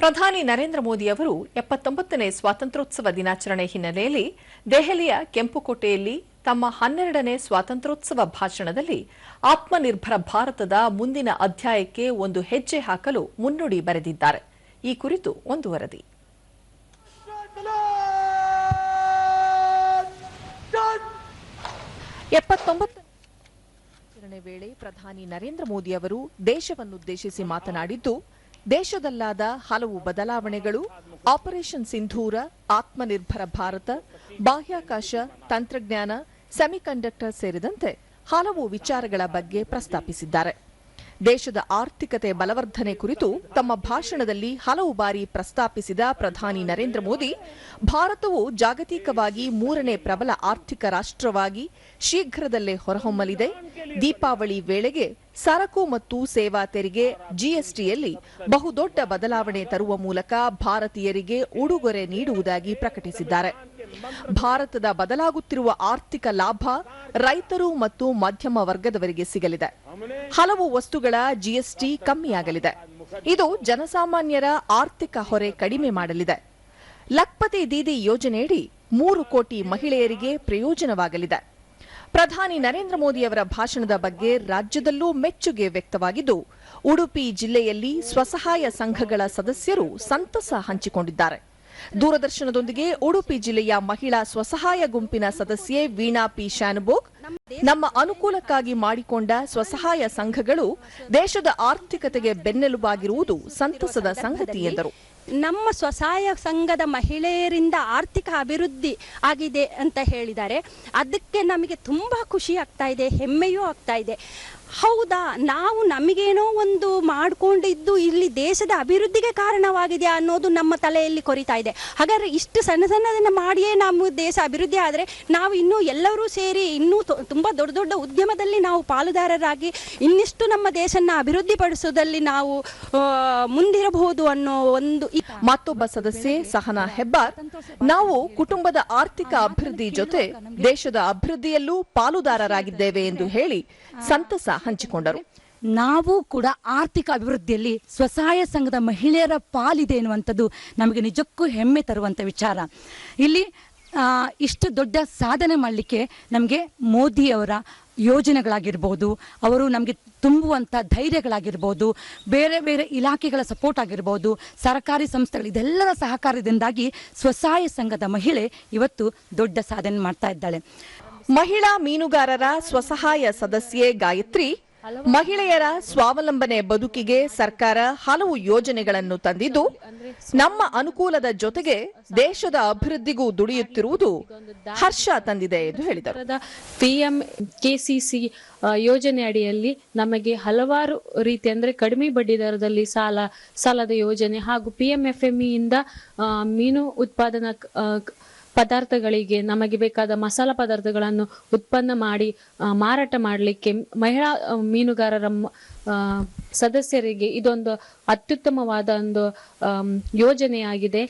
ಪ್ರಧಾನಿ ನರೇಂದ್ರ ಮೋದಿ ಅವರು ಎಪ್ಪತ್ತೊಂಬತ್ತನೇ ಸ್ವಾತಂತ್ರ್ಯೋತ್ಸವ ದಿನಾಚರಣೆ ಹಿನ್ನೆಲೆಯಲ್ಲಿ ದೆಹಲಿಯ ಕೆಂಪುಕೋಟೆಯಲ್ಲಿ ತಮ್ಮ ಹನ್ನೆರಡನೇ ಸ್ವಾತಂತ್ರ್ಯೋತ್ಸವ ಭಾಷಣದಲ್ಲಿ ಆತ್ಮನಿರ್ಭರ ಭಾರತದ ಮುಂದಿನ ಅಧ್ಯಾಯಕ್ಕೆ ಒಂದು ಹೆಜ್ಜೆ ಹಾಕಲು ಮುನ್ನುಡಿ ಬರೆದಿದ್ದಾರೆ. ಈ ಕುರಿತು ಒಂದು ವರದಿ. ವೇಳೆ ಪ್ರಧಾನಿ ನರೇಂದ್ರ ಮೋದಿ ಅವರು ದೇಶವನ್ನುದ್ದೇಶಿಸಿ ಮಾತನಾಡಿದ್ದು ದೇಶದಲ್ಲಾದ ಹಲವು ಬದಲಾವಣೆಗಳು, ಆಪರೇಷನ್ ಸಿಂಧೂರ, ಆತ್ಮನಿರ್ಭರ ಭಾರತ, ಬಾಹ್ಯಾಕಾಶ ತಂತ್ರಜ್ಞಾನ, ಸೆಮಿಕಂಡಕ್ಟರ್ ಸೇರಿದಂತೆ ಹಲವು ವಿಚಾರಗಳ ಬಗ್ಗೆ ಪ್ರಸ್ತಾಪಿಸಿದ್ದಾರೆ. ದೇಶದ ಆರ್ಥಿಕತೆ ಬಲವರ್ಧನೆ ಕುರಿತು ತಮ್ಮ ಭಾಷಣದಲ್ಲಿ ಹಲವು ಬಾರಿ ಪ್ರಸ್ತಾಪಿಸಿದ ಪ್ರಧಾನಿ ನರೇಂದ್ರ ಮೋದಿ, ಭಾರತವು ಜಾಗತಿಕವಾಗಿ ಮೂರನೇ ಪ್ರಬಲ ಆರ್ಥಿಕ ರಾಷ್ಟ್ರವಾಗಿ ಶೀಘ್ರದಲ್ಲೇ ಹೊರಹೊಮ್ಮಲಿದೆ. ದೀಪಾವಳಿ ವೇಳೆಗೆ ಸರಕು ಮತ್ತು ಸೇವಾ ತೆರಿಗೆ ಜಿಎಸ್ಟಿಯಲ್ಲಿ ಬಹುದೊಡ್ಡ ಬದಲಾವಣೆ ತರುವ ಮೂಲಕ ಭಾರತೀಯರಿಗೆ ಉಡುಗೊರೆ ನೀಡುವುದಾಗಿ ಪ್ರಕಟಿಸಿದ್ದಾರೆ. ಭಾರತದ ಬದಲಾಗುತ್ತಿರುವ ಆರ್ಥಿಕ ಲಾಭ ರೈತರು ಮತ್ತು ಮಧ್ಯಮ ವರ್ಗದವರಿಗೆ ಸಿಗಲಿದೆ. ಹಲವು ವಸ್ತುಗಳ ಜಿಎಸ್ಟಿ ಕಮ್ಮಿಯಾಗಲಿದೆ. ಇದು ಜನಸಾಮಾನ್ಯರ ಆರ್ಥಿಕ ಹೊರೆ ಕಡಿಮೆ ಮಾಡಲಿದೆ. ಲಕ್ಪತಿ ದೀದಿ ಯೋಜನೆಯಡಿ ಮೂರು ಕೋಟಿ ಮಹಿಳೆಯರಿಗೆ ಪ್ರಯೋಜನವಾಗಲಿದೆ. ಪ್ರಧಾನಿ ನರೇಂದ್ರ ಮೋದಿಯವರ ಭಾಷಣದ ಬಗ್ಗೆ ರಾಜ್ಯದಲ್ಲೂ ಮೆಚ್ಚುಗೆ ವ್ಯಕ್ತವಾಗಿದ್ದು, ಉಡುಪಿ ಜಿಲ್ಲೆಯಲ್ಲಿ ಸ್ವಸಹಾಯ ಸಂಘಗಳ ಸದಸ್ಯರು ಸಂತಸ ಹಂಚಿಕೊಂಡಿದ್ದಾರೆ. ದೂರದರ್ಶನದೊಂದಿಗೆ ಉಡುಪಿ ಜಿಲ್ಲೆಯ ಮಹಿಳಾ ಸ್ವಸಹಾಯ ಗುಂಪಿನ ಸದಸ್ಯೆ ವೀಣಾ ಪಿ. ಶಾನುಬೋಗ್. ನಮ್ಮ ಅನುಕೂಲಕ್ಕಾಗಿ ಮಾಡಿಕೊಂಡ ಸ್ವಸಹಾಯ ಸಂಘಗಳು ದೇಶದ ಆರ್ಥಿಕತೆಗೆ ಬೆನ್ನೆಲುಬಾಗಿರುವುದು ಸಂತಸದ ಸಂಗತಿ ಎಂದರು. ನಮ್ಮ ಸ್ವಸಹಾಯ ಸಂಘದ ಮಹಿಳೆಯರಿಂದ ಆರ್ಥಿಕ ಅಭಿವೃದ್ಧಿ ಆಗಿದೆ ಅಂತ ಹೇಳಿದ್ದಾರೆ. ಅದಕ್ಕೆ ನಮಗೆ ತುಂಬ ಖುಷಿ ಆಗ್ತಾ ಇದೆ, ಹೆಮ್ಮೆಯೂ ಆಗ್ತಾ ಇದೆ. ಹೌದಾ? ನಾವು ನಮಗೇನೋ ಒಂದು ಮಾಡಿಕೊಂಡಿದ್ದು ಇಲ್ಲಿ ದೇಶದ ಅಭಿವೃದ್ಧಿಗೆ ಕಾರಣವಾಗಿದೆ ಅನ್ನೋದು ನಮ್ಮ ತಲೆಯಲ್ಲಿ ಕೊರಿತಾ ಇದೆ. ಹಾಗಾದರೆ ಇಷ್ಟು ಸಣ್ಣ ಸಣ್ಣದನ್ನು ಮಾಡಿಯೇ ನಮ್ಮ ದೇಶ ಅಭಿವೃದ್ಧಿ ಆದರೆ ನಾವು ಇನ್ನೂ ಎಲ್ಲರೂ ಸೇರಿ ಇನ್ನೂ ತುಂಬ ದೊಡ್ಡ ದೊಡ್ಡ ಉದ್ಯಮದಲ್ಲಿ ನಾವು ಪಾಲುದಾರರಾಗಿ ಇನ್ನಿಷ್ಟು ನಮ್ಮ ದೇಶನ ಅಭಿವೃದ್ಧಿಪಡಿಸೋದಲ್ಲಿ ನಾವು ಮುಂದಿರಬಹುದು ಅನ್ನೋ ಒಂದು ಮತ್ತೊಬ್ಬ ಸದಸ್ಯೆ ಸಹನಾ ಹೆಬ್ಬಾರ್, ನಾವು ಕುಟುಂಬದ ಆರ್ಥಿಕ ಅಭಿವೃದ್ಧಿ ಜೊತೆ ದೇಶದ ಅಭಿವೃದ್ಧಿಯಲ್ಲೂ ಪಾಲುದಾರರಾಗಿದ್ದೇವೆ ಎಂದು ಹೇಳಿ ಸಂತಸ ಹಂಚಿಕೊಂಡರು. ನಾವು ಕೂಡ ಆರ್ಥಿಕ ಅಭಿವೃದ್ಧಿಯಲ್ಲಿ ಸ್ವಸಹಾಯ ಸಂಘದ ಮಹಿಳೆಯರ ಪಾಲಿದೆ ಎನ್ನುವಂಥದ್ದು ನಮಗೆ ನಿಜಕ್ಕೂ ಹೆಮ್ಮೆ ತರುವಂಥ ವಿಚಾರ. ಇಲ್ಲಿ ಇಷ್ಟು ದೊಡ್ಡ ಸಾಧನೆ ಮಾಡಲಿಕ್ಕೆ ನಮಗೆ ಮೋದಿಯವರ ಯೋಜನೆಗಳಾಗಿರ್ಬೋದು, ಅವರು ನಮಗೆ ತುಂಬುವಂಥ ಧೈರ್ಯಗಳಾಗಿರ್ಬೋದು, ಬೇರೆ ಬೇರೆ ಇಲಾಖೆಗಳ ಸಪೋರ್ಟ್ ಆಗಿರ್ಬೋದು, ಸರ್ಕಾರಿ ಸಂಸ್ಥೆಗಳು ಇದೆಲ್ಲರ ಸಹಕಾರದಿಂದಾಗಿ ಸ್ವಸಹಾಯ ಸಂಘದ ಮಹಿಳೆ ಇವತ್ತು ದೊಡ್ಡ ಸಾಧನೆ ಮಾಡ್ತಾ ಇದ್ದಾಳೆ. ಮಹಿಳಾ ಮೀನುಗಾರರ ಸ್ವಸಹಾಯ ಸದಸ್ಯೆ ಗಾಯತ್ರಿ, ಮಹಿಳೆಯರ ಸ್ವಾವಲಂಬನೆ ಬದುಕಿಗೆ ಸರ್ಕಾರ ಹಲವು ಯೋಜನೆಗಳನ್ನು ತಂದಿದ್ದು, ನಮ್ಮ ಅನುಕೂಲದ ಜೊತೆಗೆ ದೇಶದ ಅಭಿವೃದ್ಧಿಗೂ ದುಡಿಯುತ್ತಿರುವುದು ಹರ್ಷ ತಂದಿದೆ ಎಂದು ಹೇಳಿದರು. ಪಿಎಂ ಕೆಸಿಸಿ ಯೋಜನೆ ಅಡಿಯಲ್ಲಿ ನಮಗೆ ಹಲವಾರು ರೀತಿ ಅಂದ್ರೆ ಕಡಿಮೆ ಬಡ್ಡಿ ದರದಲ್ಲಿ ಸಾಲ, ಸಾಲದ ಯೋಜನೆ ಹಾಗೂ ಪಿಎಂ ಇಂದ ಮೀನು ಉತ್ಪಾದನಾ ಪದಾರ್ಥಗಳಿಗೆ, ನಮಗೆ ಬೇಕಾದ ಮಸಾಲ ಪದಾರ್ಥಗಳನ್ನು ಉತ್ಪನ್ನ ಮಾಡಿ ಮಾರಾಟ ಮಾಡಲಿಕ್ಕೆ ಮಹಿಳಾ ಮೀನುಗಾರರ ಸದಸ್ಯರಿಗೆ ಇದೊಂದು ಅತ್ಯುತ್ತಮವಾದ ಒಂದು ಯೋಜನೆಯಾಗಿದೆ.